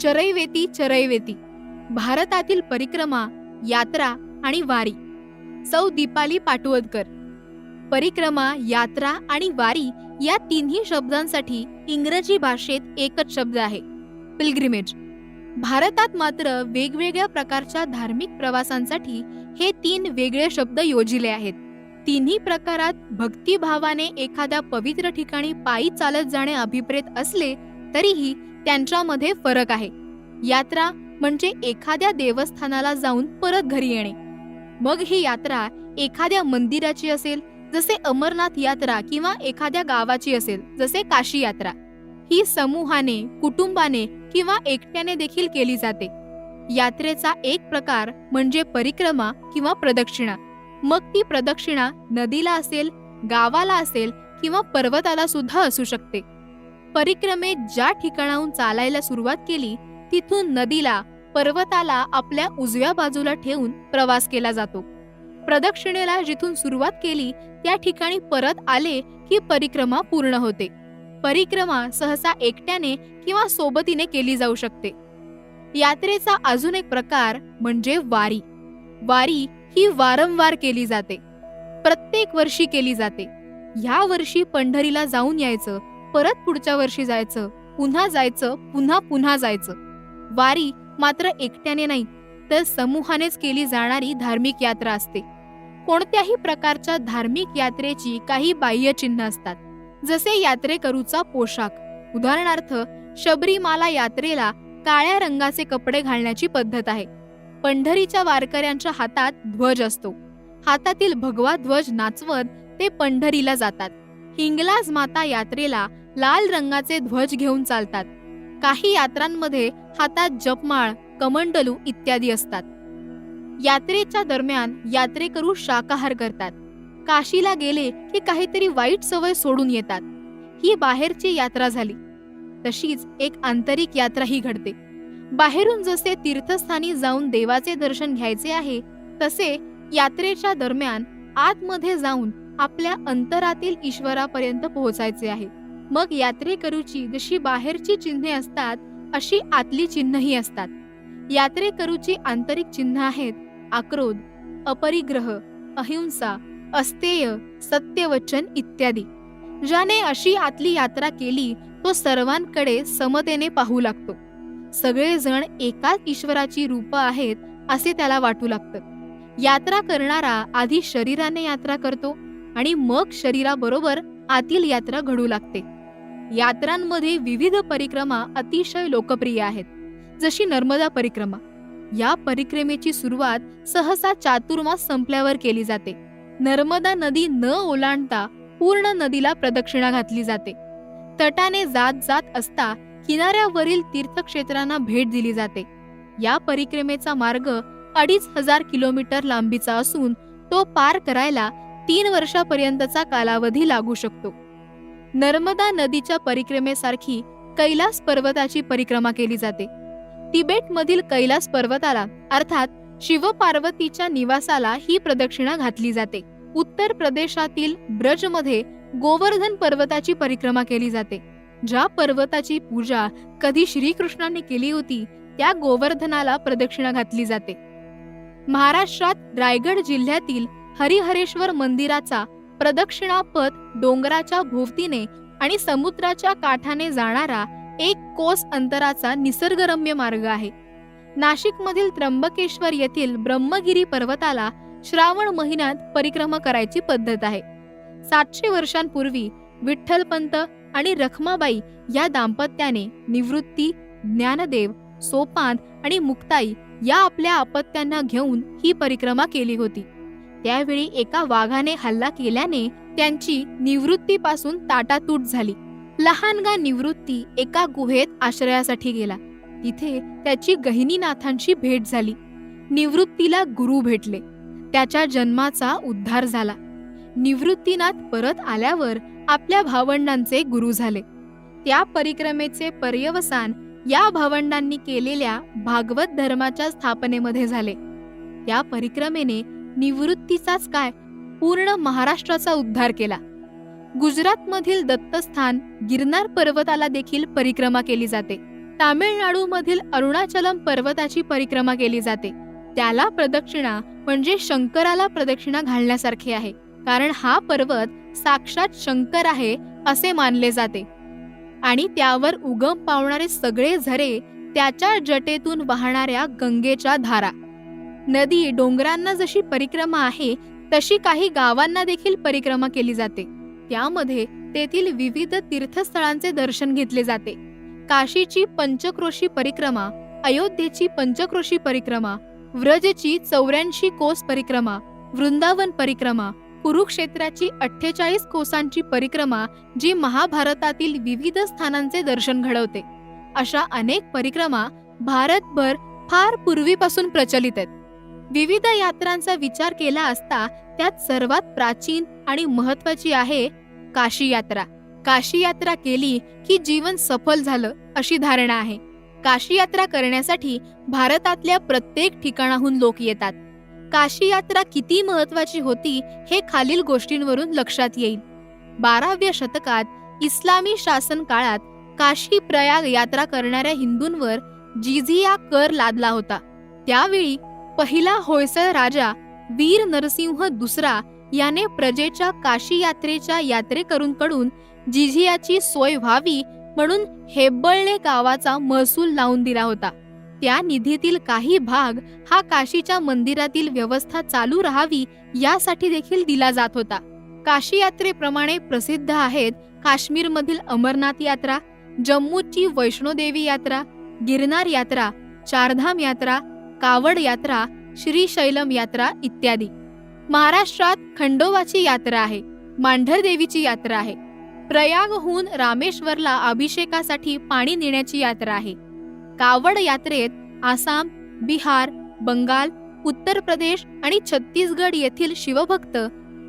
चरैवेती चरैवेती. भारतातील परिक्रमा यात्रा आणि वारी. सौ दीपाली पाटवदकर परिक्रमा यात्रा आणि वारी या तिन्ही शब्दांसाठी इंग्रजी भाषेत एकच शब्द आहे पिलग्रिमेज भारतात मात्र वेगवेगळ्या प्रकारच्या धार्मिक प्रवासांसाठी हे तीन वेगळे शब्द योजिले आहेत. तिन्ही प्रकारात भक्तिभावाने एखाद्या पवित्र ठिकाणी पायी चालत जाणे अभिप्रेत असले तरीही त्यांच्यामध्ये फरक आहे. यात्रा म्हणजे एखाद्या देवस्थानाला जाऊन परत घरी येणे. मग ही यात्रा एखाद्या मंदिराची असेल जसे अमरनाथ यात्रा किंवा एखाद्या गावाची असेल जसे काशी यात्रा. ही समूहाने कुटुंबाने किंवा एकट्याने देखील केली जाते. यात्रेचा एक प्रकार म्हणजे परिक्रमा किंवा प्रदक्षिणा. मग ती प्रदक्षिणा नदीला असेल गावाला असेल किंवा पर्वताला सुद्धा असू शकते. परिक्रमेत ज्या ठिकाणाहून चालायला सुरुवात केली तिथून नदीला पर्वताला आपल्या उजव्या बाजूला ठेवून प्रवास केला जातो. प्रदक्षिणेला जिथून सुरुवात केली त्या ठिकाणी परत आले की परिक्रमा पूर्ण होते. परिक्रमा सहसा एकट्याने किंवा सोबतीने केली जाऊ शकते. यात्रेचा अजून एक प्रकार म्हणजे वारी. वारी ही वारंवार केली जाते. प्रत्येक वर्षी केली जाते. ह्या वर्षी पंढरीला जाऊन यायचं परत पुढच्या वर्षी जायचं पुन्हा जायचं पुन्हा पुन्हा जायचं. वारी मात्र एकट्याने नाही तर समूहानेच केली जाणारी धार्मिक यात्रा असते. कोणत्याही प्रकारच्या धार्मिक यात्रेची काही बाह्य चिन्ह असतात. जसे यात्रेकरूचा पोशाख उदाहरणार्थ शबरीमाला यात्रेला काळ्या रंगाचे कपडे घालण्याची पद्धत आहे. पंढरीच्या वारकऱ्यांच्या हातात ध्वज असतो. हातातील भगवा ध्वज नाचवत ते पंढरीला जातात. हिंगलाज माता यात्रेला लाल रंगाचे ध्वज घेऊन चालतात. काही यात्रांमध्ये हातात जपमाळ कमंडलू इत्यादी असतात. यात्रेच्या दरम्यान यात्रेकरू शाकाहार करतात. काशीला गेले की काहीतरी वाईट सवय सोडून येतात. ही बाहेरची यात्रा झाली. तशीच एक आंतरिक यात्राही घडते. बाहेरून जसे तीर्थस्थानी जाऊन देवाचे दर्शन घ्यायचे आहे तसे यात्रेच्या दरम्यान आतमध्ये जाऊन आपल्या अंतरातील ईश्वरापर्यंत पोहोचायचे आहे. मग यात्रेकरूची जशी बाहेरची चिन्हे असतात अशी आतली चिन्हही असतात. यात्रेकरूची आंतरिक चिन्ह आहेत आक्रोध अपरिग्रह अहिंसा अस्तेय सत्यवचन इत्यादी. ज्याने अशी आतली यात्रा केली तो सर्वांकडे समतेने पाहू लागतो. सगळेजण एकाच ईश्वराची रूप आहेत असे त्याला वाटू लागतं. यात्रा करणारा आधी शरीराने यात्रा करतो आणि मग शरीराबरोबर आतील यात्रा घडू लागते. यात्रांमध्ये विविध परिक्रमा अतिशय लोकप्रिय आहेत. जशी नर्मदा परिक्रमा या परिक्रमेची सुरुवात सहसा चातुर्मास संपल्यावर केली जाते. नर्मदा नदी न ओलांडता पूर्ण नदीला प्रदक्षिणा घातली जाते. तटाने जात जात असता किनाऱ्यावरील तीर्थक्षेत्रांना भेट दिली जाते. या परिक्रमेचा मार्ग अडीच हजार किलोमीटर लांबीचा असून तो पार करायला तीन वर्षापर्यंतचा कालावधी लागू शकतो. नर्मदा नदीच्या परिक्रमेसारखी कैलास पर्वताची परिक्रमा केली जाते. तिबेटमधील कैलास पर्वताला अर्थात शिवपार्वतीच्या निवासाला ही प्रदक्षिणा घातली जाते. उत्तर प्रदेशातील ब्रजमध्ये गोवर्धन पर्वताची परिक्रमा केली जाते. ज्या पर्वताची पूजा कधी श्रीकृष्णाने केली होती त्या गोवर्धनाला प्रदक्षिणा घातली जाते. महाराष्ट्रात रायगड जिल्ह्यातील हरिहरेश्वर मंदिराचा प्रदक्षिणा पथ डोंगराच्या भोवतीने आणि समुद्राच्या काठाने जाणारा एक कोस अंतराचा निसर्गरम्य मार्ग आहे. नाशिकमधील त्र्यंबकेश्वर येथील ब्रह्मगिरी पर्वताला श्रावण महिन्यात परिक्रमा करायची पद्धत आहे. सातशे वर्षांपूर्वी विठ्ठलपंत आणि रखमाबाई या दाम्पत्याने निवृत्ती ज्ञानदेव सोपान आणि मुक्ताई या आपल्या आपत्त्यांना घेऊन ही परिक्रमा केली होती. त्यावेळी एका वाघाने हल्ला केल्याने त्यांची निवृत्तीपासून ताटातूट झाली. लहानगा निवृत्ती एका गुहेत आश्रयासाठी गेला. तिथे त्याची गहिनीनाथांशी भेट झाली. निवृत्तीला गुरु भेटले. त्याच्या जन्माचा उद्धार झाला. निवृत्तीनाथ परत आल्यावर आपल्या भावंडांचे गुरु झाले. त्या परिक्रमेचे पर्यवसान या भावंडांनी केलेल्या भागवत धर्माच्या स्थापनेमध्ये झाले. या परिक्रमेने निवृत्तीचाच काय? पूर्ण महाराष्ट्राचा उद्धार केला. गुजरातमधील दत्तस्थान गिरनार पर्वताला देखील परिक्रमा केली जाते. तामिळनाडूमधील अरुणाचलम पर्वताची परिक्रमा केली जाते. त्याला प्रदक्षिणा म्हणजे शंकराला प्रदक्षिणा घालण्यासारखे आहे कारण हा पर्वत साक्षात शंकर आहे असे मानले जाते. आणि त्यावर उगम पावणारे सगळे झरे त्याच्या जटेतून वाहणाऱ्या गंगेच्या धारा. नदी डोंगरांना जशी परिक्रमा आहे तशी काही गावांना देखील परिक्रमा केली जाते. त्यामध्ये तेथील विविध तीर्थस्थळांचे दर्शन घेतले जाते. काशीची पंचक्रोशी परिक्रमा अयोध्येची पंचक्रोशी परिक्रमा व्रजची चौऱ्याऐंशी कोस परिक्रमा वृंदावन परिक्रमा कुरुक्षेत्राची अठ्ठेचाळीस कोसांची परिक्रमा जी महाभारतातील विविध स्थानांचे दर्शन घडवते. अशा अनेक परिक्रमा भारतभर फार पूर्वीपासून प्रचलित आहेत. विविध यात्रांचा विचार केला असता त्यात सर्वात प्राचीन आणि महत्वाची आहे काशी यात्रा. काशी यात्रा केली की जीवन सफल झालं अशी धारणा आहे. काशी यात्रा करण्यासाठी भारतातल्या प्रत्येक ठिकाणाहून लोक येतात. काशी यात्रा किती महत्वाची होती हे खालील गोष्टींवरून लक्षात येईल. बाराव्या शतकात इस्लामी शासन काळात काशी प्रयाग यात्रा करणाऱ्या हिंदूंवर जिझिया कर लादला होता. त्यावेळी पहिला होयसळ राजा वीर नरसिंह दुसरा याने प्रजेच्या काशी यात्रेच्या यात्रेकरूंकडून जिझियाची सोय व्हावी म्हणून हेब्बळणे गावाचा महसूल लावून दिला होता. त्या निधीतील काही भाग हा काशीच्या मंदिरातील व्यवस्था चालू राहावी यासाठी देखील दिला जात होता. काशी यात्रेप्रमाणे प्रसिद्ध आहेत काश्मीरमधील अमरनाथ यात्रा जम्मूची वैष्णोदेवी यात्रा गिरनार यात्रा चारधाम यात्रा कावड यात्रा श्रीशैलम यात्रा इत्यादी. महाराष्ट्रात खंडोबाची यात्रा आहे मांढरदेवीची यात्रा आहे. प्रयागहून रामेश्वरला अभिषेकासाठी पाणी नेण्याची यात्रा आहे. कावड यात्रेत आसाम बिहार बंगाल उत्तर प्रदेश आणि छत्तीसगड येथील शिवभक्त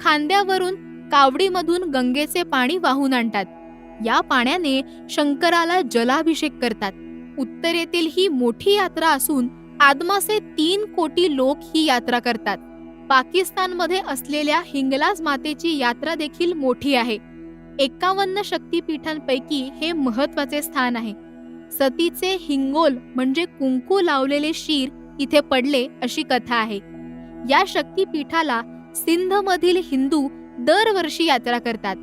खांद्यावरून कावडीमधून गंगेचे पाणी वाहून आणतात. या पाण्याने शंकराला जलाभिषेक करतात. उत्तरेतील ही मोठी यात्रा असून आदमासे तीन कोटी लोक ही यात्रा करतात. पाकिस्तानमध्ये असलेल्या हिंगलाज मातेची यात्रा देखील मोठी आहे. एकावन्न शक्तीपीठांपैकी हे महत्त्वाचे स्थान आहे. सतीचे हिंगोल म्हणजे कुंकू लावलेले शीर इथे पडले अशी कथा आहे. या शक्तीपीठाला सिंधमधील हिंदू दरवर्षी यात्रा करतात.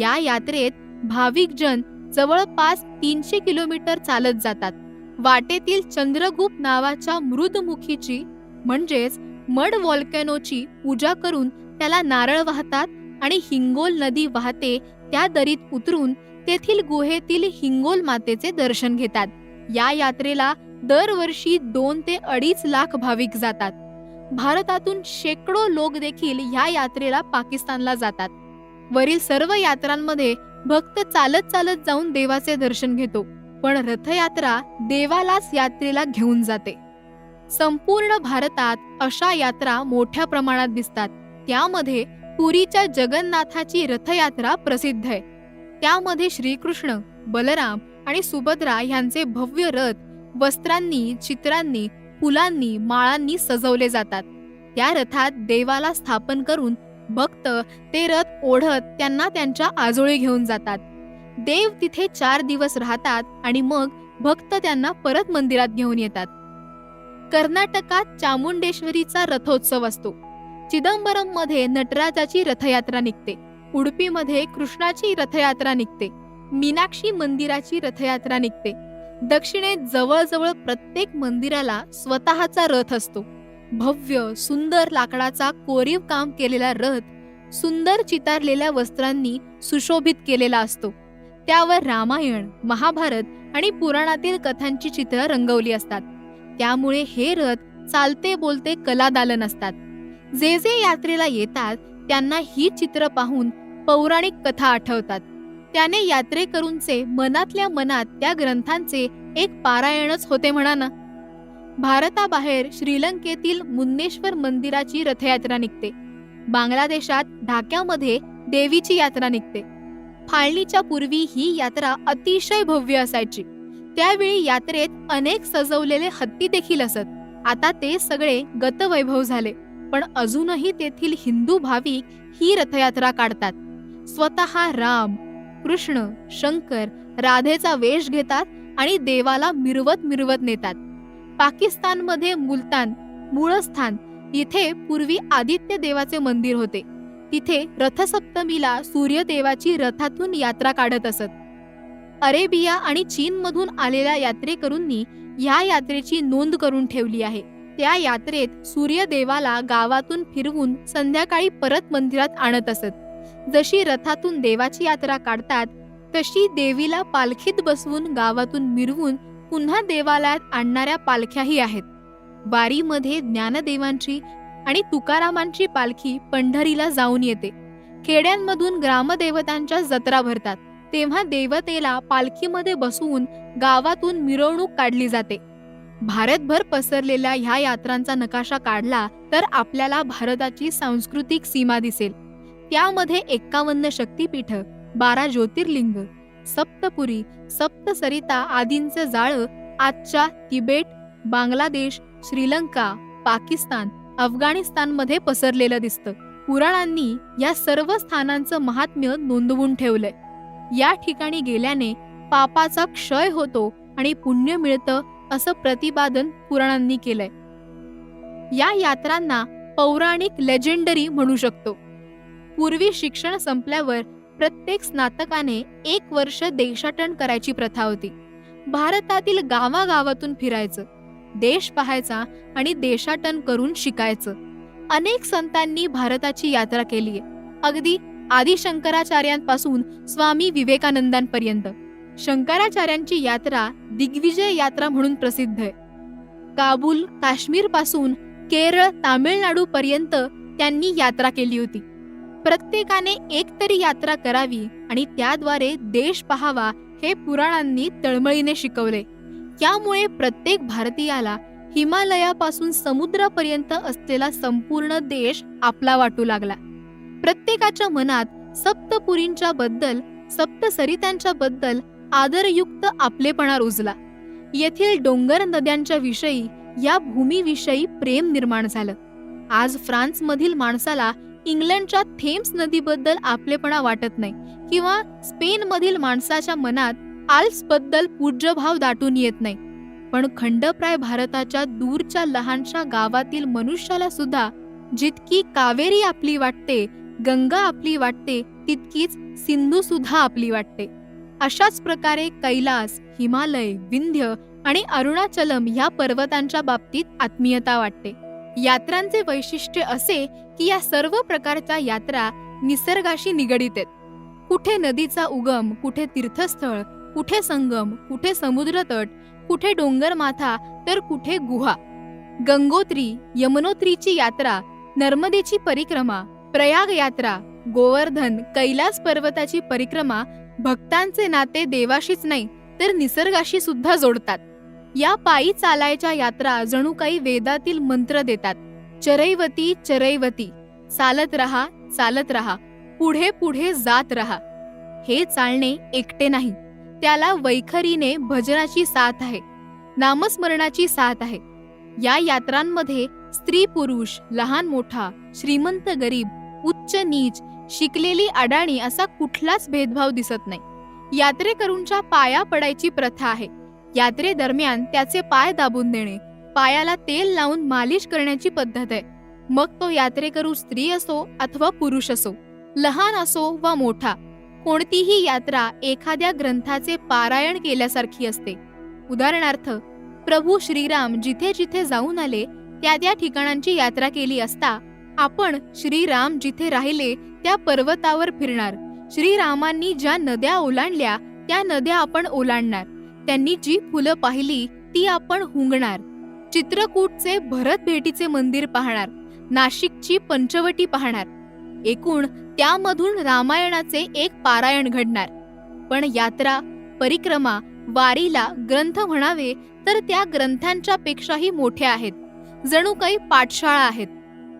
या यात्रेत भाविक जन जवळपास तीनशे किलोमीटर चालत जातात. वाटेतील चंद्रगुप्त नावाच्या मृदमुखीची म्हणजेच मड वॉल्कॅनोची पूजा करून त्याला नारळ वाहतात आणि हिंगोल नदी वाहते त्या दरीत उतरून तेथील गुहेतील हिंगोल मातेचे दर्शन घेतात. या यात्रेला दरवर्षी दोन ते अडीच लाख भाविक जातात. भारतातून शेकडो लोक देखील ह्या यात्रेला पाकिस्तानला जातात. वरील सर्व यात्रांमध्ये भक्त चालत चालत जाऊन देवाचे दर्शन घेतो. पण रथयात्रा देवालाच यात्रेला घेऊन जाते. संपूर्ण भारतात अशा यात्रा मोठ्या प्रमाणात दिसतात. त्यामध्ये पुरीच्या जगन्नाथाची रथयात्रा प्रसिद्ध आहे. त्यामध्ये श्रीकृष्ण बलराम आणि सुभद्रा यांचे भव्य रथ वस्त्रांनी चित्रांनी फुलांनी माळांनी सजवले जातात. त्या रथात देवाला स्थापन करून भक्त ते रथ ओढत त्यांना त्यांच्या आजोळी घेऊन जातात. देव तिथे चार दिवस राहतात आणि मग भक्त त्यांना परत मंदिरात घेऊन येतात. कर्नाटकात चामुंडेश्वरीचा रथोत्सव असतो. चिदंबरममध्ये नटराजाची रथयात्रा निघते. उडपीमध्ये कृष्णाची रथयात्रा निघते. मीनाक्षी मंदिराची रथयात्रा निघते. दक्षिणेत जवळजवळ प्रत्येक मंदिराला स्वतःचा रथ असतो. भव्य सुंदर लाकडाचा कोरीव काम केलेला रथ सुंदर चितारलेल्या वस्त्रांनी सुशोभित केलेला असतो. त्यावर रामायण महाभारत आणि पुराणातील कथांची चित्र रंगवली असतात. त्यामुळे हे रथ चालते बोलते कलादालन असतात. जे जे यात्रेला येतात त्यांना ही चित्र पाहून पौराणिक कथा आठवतात. त्याने यात्रेकरूंचे मनातल्या मनात त्या ग्रंथांचे एक पारायणच होते म्हणा ना. भारताबाहेर श्रीलंकेतील मुन्नेश्वर मंदिराची रथयात्रा निघते. बांगलादेशात ढाक्यामध्ये देवीची यात्रा निघते. फाळणीच्या पूर्वी ही यात्रा अतिशय भव्य असायची. त्यावेळी यात्रेत अनेक सजवलेले हत्ती देखील असत. आता ते सगळे गतवैभव झाले पण अजूनही तेथील हिंदू भाविक ही रथयात्रा काढतात. स्वतः राम कृष्ण शंकर राधेचा वेश घेतात आणि देवाला मिरवत मिरवत नेतात. पाकिस्तानमध्ये मुलतान मूळस्थान इथे पूर्वी आदित्य देवाचे मंदिर होते. तिथे रथसप्तमीला सूर्यदेवाची रथातून यात्रा काढत असत. अरेबिया आणि चीनमधून आलेल्या यात्रेकरूंनी या यात्रेची नोंद करून ठेवली आहे. त्या यात्रेत सूर्यदेवाला गावातून फिरवून संध्याकाळी परत मंदिरात आणत असत. जशी रथातून देवाची यात्रा काढतात तशी देवीला पालखीत बसवून गावातून मिरवून पुन्हा देवालयात आणणाऱ्या पालख्याही आहेत. बारीमध्ये ज्ञानदेवांची आणि तुकारामांची पालखी पंढरीला जाऊन येते. खेड्यांमधून ग्रामदेवतांच्या जत्रा भरतात. तेव्हा देवतेला पालखीमध्ये बसवून गावातून मिरवणूक काढली जाते. भारतभर पसरलेल्या ह्या यात्रांचा नकाशा काढला तर आपल्याला भारताची सांस्कृतिक सीमा दिसेल. त्यामध्ये एक्कावन्न शक्तीपीठ बारा ज्योतिर्लिंग सप्तपुरी सप्तसरिता आदींचे जाळं आजच्या तिबेट बांगलादेश श्रीलंका पाकिस्तान अफगाणिस्तानमध्ये पसरलेलं दिसतं. पुराणांनी या सर्व स्थानांचं महात्म्य नोंदवून ठेवलंय. या ठिकाणी गेल्याने पापाचा क्षय होतो आणि पुण्य मिळतं असं प्रतिपादन पुराणांनी केलंय. या यात्रांना पौराणिक लेजेंडरी म्हणू शकतो. पूर्वी शिक्षण संपल्यावर प्रत्येक स्नातकाने एक वर्ष देशाटन करायची प्रथा होती. भारतातील गावागावातून फिरायचं. देश पाहायचा आणि देशाटन करून शिकायचं. अनेक संतांनी भारताची यात्रा केलीय अगदी आदिशंकराचार्यांपासून स्वामी विवेकानंदांपर्यंत. शंकराचार्यांची यात्रा दिग्विजय यात्रा म्हणून प्रसिद्ध आहे. काबूल काश्मीरपासून केरळ तामिळनाडू पर्यंत त्यांनी यात्रा केली होती. प्रत्येकाने एकतरी यात्रा करावी आणि त्याद्वारे देश पहावा हे पुराणांनी तळमळीने शिकवले. यामुळे प्रत्येक भारतीयाला हिमालयापासून समुद्रापर्यंत असलेला संपूर्ण देश आपला वाटू लागला. प्रत्येकाच्या मनात सप्तपुरींच्या बद्दल सप्तसरितांच्या बद्दल आदरयुक्त आपलेपणा रुजला. येथील डोंगर नद्यांच्या विषयी या भूमीविषयी प्रेम निर्माण झालं. आज फ्रान्समधील माणसाला इंग्लंडच्या थेम्स नदीबद्दल आपलेपणा वाटत नाही किंवा स्पेनमधील माणसाच्या मनात आल्प्सबद्दल पूज्यभाव दाटून येत नाही. पण खंडप्राय भारताच्या दूरच्या लहानशा गावातील मनुष्याला सुद्धा जितकी कावेरी आपली वाटते गंगा आपली वाटते तितकीच सिंधू सुद्धा आपली वाटते. अशाच प्रकारे कैलास हिमालय विंध्य आणि अरुणाचलम ह्या पर्वतांच्या बाबतीत आत्मीयता वाटते. यात्रांचे वैशिष्ट्य असे की या सर्व प्रकारच्या यात्रा निसर्गाशी निगडीत आहेत. कुठे नदीचा उगम कुठे तीर्थस्थळ कुठे संगम कुठे समुद्रतट कुठे डोंगर माथा तर कुठे गुहा. गंगोत्री यमुनोत्रीची यात्रा नर्मदेची परिक्रमा प्रयाग यात्रा गोवर्धन कैलास पर्वताची परिक्रमा भक्तांचे नाते देवाशीच नाही तर निसर्गाशी सुद्धा जोडतात. या पायी चालायच्या यात्रा जणू काही वेदातील मंत्र देतात. चरैवती चरैवती चालत रहा चालत रहा पुढे पुढे जात रहा. हे चालणे एकटे नाही. त्याला वैखरीने भजनाची साथ आहे नामस्मरणाची साथ आहे. या यात्रांमध्ये स्त्री पुरुष लहान मोठा श्रीमंत गरीब उच्च नीच शिकलेली अडाणी असा कुठलाच भेदभाव दिसत नाही. यात्रेकरूंच्या पाया पडायची प्रथा आहे. यात्रेदरम्यान त्याचे पाय दाबून देणे पायाला तेल लावून मालिश करण्याची पद्धत आहे. मग तो यात्रेकरू स्त्री असो अथवा पुरुष असो लहान असो वा मोठा कोणतीही यात्रा एखाद्या ग्रंथाचे पारायण केल्यासारखी असते. उदाहरणार्थ प्रभू श्रीराम जिथे जिथे जाऊन आले त्या त्या ठिकाणांची यात्रा केली असता आपण श्रीराम जिथे राहिले त्या पर्वतावर फिरणार. श्रीरामांनी ज्या नद्या ओलांडल्या त्या नद्या आपण ओलांडणार. त्यांनी जी फुलं पाहिली ती आपण हुंगणार. चित्रकूटचे भरत भेटीचे मंदिर पाहणार. नाशिकची पंचवटी पाहणार. एकूण त्यामधून रामायणाचे एक पारायण घडणार. पण यात्रा परिक्रमा वारीला ग्रंथ म्हणावे तर त्या ग्रंथांच्या पेक्षाही मोठ्या आहेत. जणू काही पाठशाळा आहेत.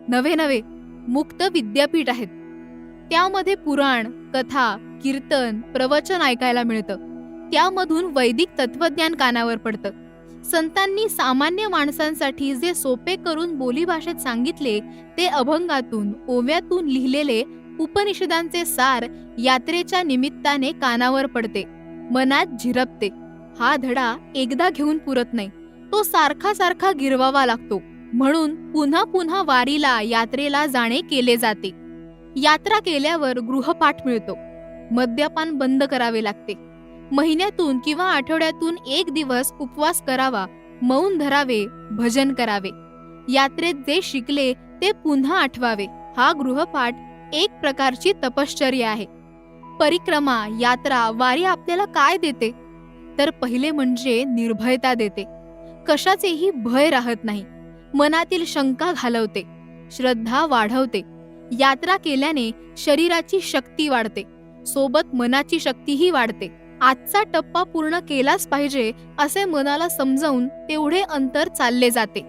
नवे नवे मुक्त विद्यापीठ आहेत. त्यामध्ये पुराण कथा कीर्तन प्रवचन ऐकायला मिळतं. त्यामधून वैदिक तत्वज्ञान कानावर पडतं. संतांनी सामान्य माणसांसाठी जे सोपे करून बोलीभाषेत सांगितले ते अभंगातून ओव्यातून लिहिलेले उपनिषदांचे सार यात्रेच्या निमित्ताने कानावर पडते मनात झिरपते. हा धडा एकदा घेऊन पुरत नाही तो सारखा सारखा गिरवावा लागतो. म्हणून पुन्हा पुन्हा वारीला यात्रेला जाणे केले जाते. यात्रा केल्यावर गृहपाठ मिळतो. मद्यपान बंद करावे लागते. महिन्यातून किंवा आठवड्यातून एक दिवस उपवास करावा मौन धरावे भजन करावे. यात्रेत जे शिकले ते पुन्हा आठवावे. हा गृहपाठ एक प्रकारची तपश्चर्या आहे. परिक्रमा यात्रा वारी आपल्याला काय देते? तर पहिले म्हणजे निर्भयता देते. कशाचेही भय राहत नाही. मनातील शंका घालवते. श्रद्धा वाढवते. यात्रा केल्याने शरीराची शक्ती वाढते. सोबत मनाची शक्तीही वाढते. आजचा टप्पा पूर्ण केलाच पाहिजे असे मनाला समजावून तेवढे अंतर चालले जाते.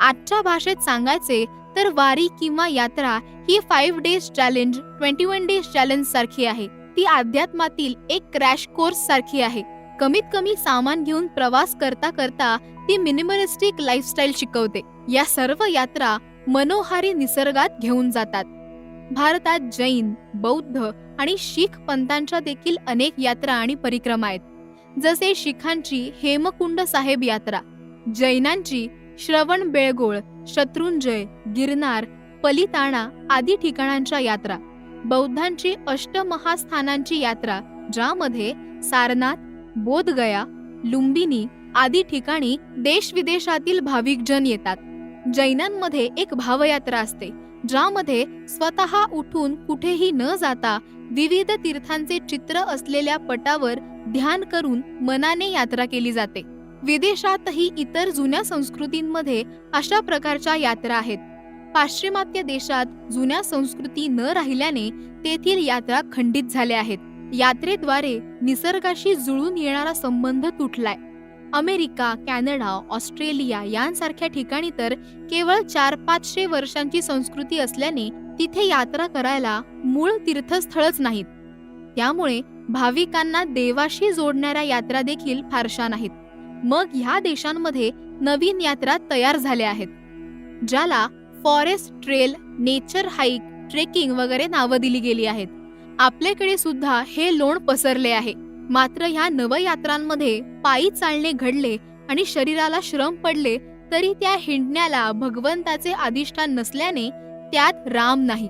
आजच्या भाषेत सांगायचे तर वारी किंवा यात्रा ही five days challenge twenty one days challenge सारखी आहे. ती अध्यात्मातील एक क्रॅश कोर्स सारखी आहे. कमीत कमी सामान घेऊन प्रवास करता करता ती मिनिमलिस्टिक लाईफस्टाईल शिकवते. या सर्व यात्रा मनोहारी निसर्गात घेऊन जातात. भारतात जैन बौद्ध आणि शीख पंथांच्या देखील अनेक यात्रा आणि परिक्रमा आहेत. जसे शिखांची हेमकुंड साहेब यात्रा जैनांची श्रवण बेळगोळ शत्रुंजय गिरनार पलिताणा आदी ठिकाणांच्या यात्रा. बौद्धांची अष्टमहास्थानांची यात्रा ज्यामध्ये सारनाथ बोधगया लुंबिनी आदी ठिकाणी देश विदेशातील भाविकजन येतात. जैनांमध्ये एक भावयात्रा असते ज्यामध्ये स्वतः उठून कुठेही न जाता विविध तीर्थांचे चित्र असलेल्या पटावर ध्यान करून मनाने यात्रा केली जाते. विदेशातही इतर जुन्या संस्कृतींमध्ये अशा प्रकारच्या यात्रा आहेत. पाश्चिमात्य देशात जुन्या संस्कृती न राहिल्याने तेथील यात्रा खंडित झाल्या आहेत. यात्रेद्वारे निसर्गाशी जुळून येणारा संबंध तुटलाय. अमेरिका कॅनडा ऑस्ट्रेलिया यांसारख्या ठिकाणी तर केवळ चार पाचशे वर्षांची संस्कृती असल्याने तिथे यात्रा करायला मूळ तीर्थस्थळच नाहीत. त्यामुळे भाविकांना देवाशी जोडणाऱ्या यात्रा देखील फारशा नाहीत. मग ह्या देशांमध्ये नवीन यात्रा तयार झाल्या आहेत ज्याला forest trail nature hike trekking वगैरे नावं दिली गेली आहेत. आपल्याकडे सुद्धा हे लोण पसरले आहे. मात्र ह्या नवयात्रांमध्ये पायी चालणे घडले आणि शरीराला श्रम पडले तरी त्या हिंडण्याला भगवंताचे अधिष्ठान नसल्याने त्यात राम नाही.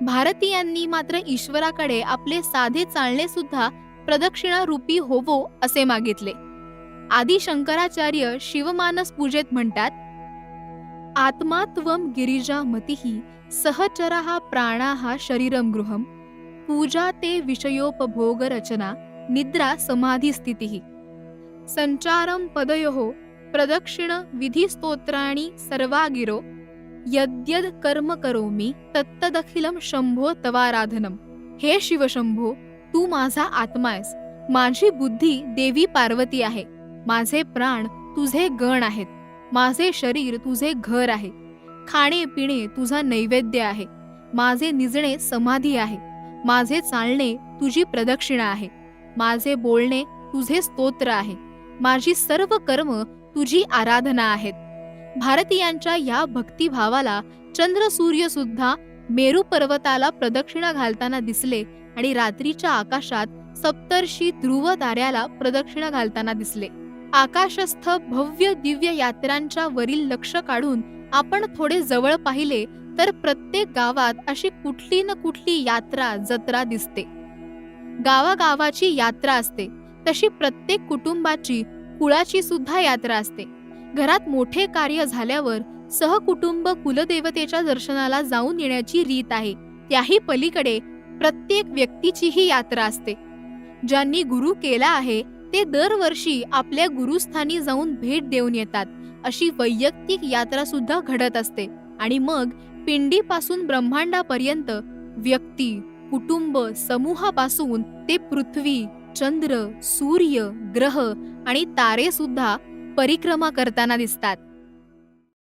भारतीयांनी मात्र ईश्वराकडे आपले साधे चालणे सुद्धा प्रदक्षिणा रूपी होवो असे मागितले. आदी शंकराचार्य शिवमानस पूजेत म्हणतात आत्मात्वम गिरिजा मतिही सहचरहा प्राणाहा शरीरम गृहम पूजा ते विषयोपभोग रचना निद्रा समाधी स्थिती संचारम पदयो प्रदक्षिण विधी स्तोत्राणी सर्वागिरो। यद्यद कर्म करोमी तत्तदखिलम शंभो तवाराधनम हे शिवशंभो तू माझा आत्मा आहेस। माझी बुद्धी देवी पार्वती आहे। माझे प्राण तुझे गण आहेत. माझे शरीर तुझे घर आहे. खाणे पिणे तुझा नैवेद्य आहे. माझे निजणे समाधी आहे. माझे चालणे तुझी प्रदक्षिणा आहे. माझे बोलणे तुझे स्तोत्र आहे. माझी सर्व कर्म तुझी आराधना आहेत. भारतीयांच्या या भक्तिभावाला चंद्र सूर्य सुद्धा मेरू पर्वताला प्रदक्षिणा घालताना दिसले आणि रात्रीच्या आकाशात सप्तर्षी ध्रुव ताऱ्याला प्रदक्षिणा घालताना दिसले. आकाशस्थ भव्य दिव्य यात्रांच्या वरील लक्ष काढून आपण थोडे जवळ पाहिले तर प्रत्येक गावात अशी कुठली न कुठली यात्रा जत्रा दिसते. गावागावाची यात्रा असते तशी प्रत्येक कुटुंबाची कुळाची सुद्धा यात्रा असते. घरात मोठे कार्य झाल्यावर सहकुटुंब कुलदेवतेच्या दर्शनाला जाऊन येण्याची रीत आहे. त्याही पलीकडे प्रत्येक व्यक्तीचीही यात्रा असते. ज्यांनी गुरु केला आहे ते दरवर्षी आपल्या गुरुस्थानी जाऊन भेट देऊन येतात. अशी वैयक्तिक यात्रा सुद्धा घडत असते. आणि मग पिंडीपासून ब्रह्मांडापर्यंत व्यक्ती कुटुंब समूहापासून ते पृथ्वी चंद्र सूर्य ग्रह आणि तारे सुद्धा परिक्रमा करताना दिसतात.